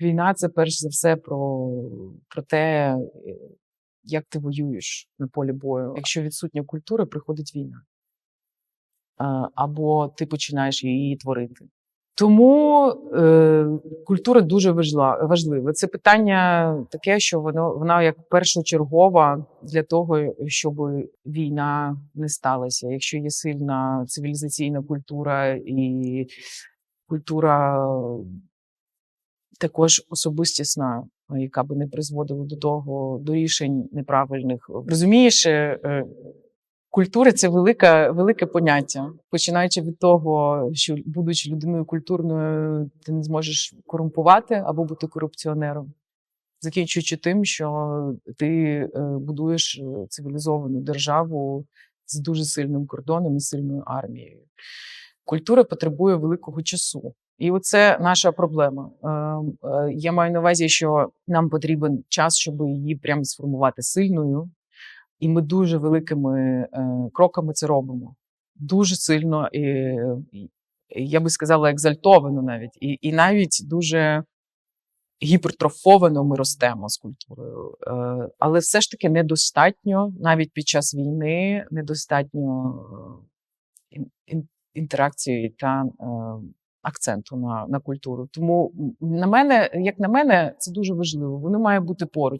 Війна це перш за все про, про те, е, як ти воюєш на полі бою. Якщо відсутня культура, приходить війна. Або ти починаєш її творити. Тому е, культура дуже важлива. Це питання таке, що воно вона як першочергова для того, щоб війна не сталася. Якщо є сильна цивілізаційна культура і культура також особистісна, яка би не призводила до того до рішень неправильних. Розумієш, е, е, культура це велика, велике поняття. Починаючи від того, що будучи людиною культурною, ти не зможеш корумпувати або бути корупціонером. Закінчуючи тим, що ти е, будуєш е, цивілізовану державу з дуже сильним кордоном і сильною армією. Культура потребує великого часу. І оце наша проблема. Е, е, Я маю на увазі, що нам потрібен час, щоб її прямо сформувати сильною, і ми дуже великими е, кроками це робимо. Дуже сильно, і, я би сказала, екзальтовано навіть, і, і навіть дуже гіпертрофовано ми ростемо з культурою. Але все ж таки недостатньо навіть під час війни, недостатньо ін- ін- інтеракції та акценту на, на культуру. Тому на мене, як на мене, це дуже важливо. Воно має бути поруч.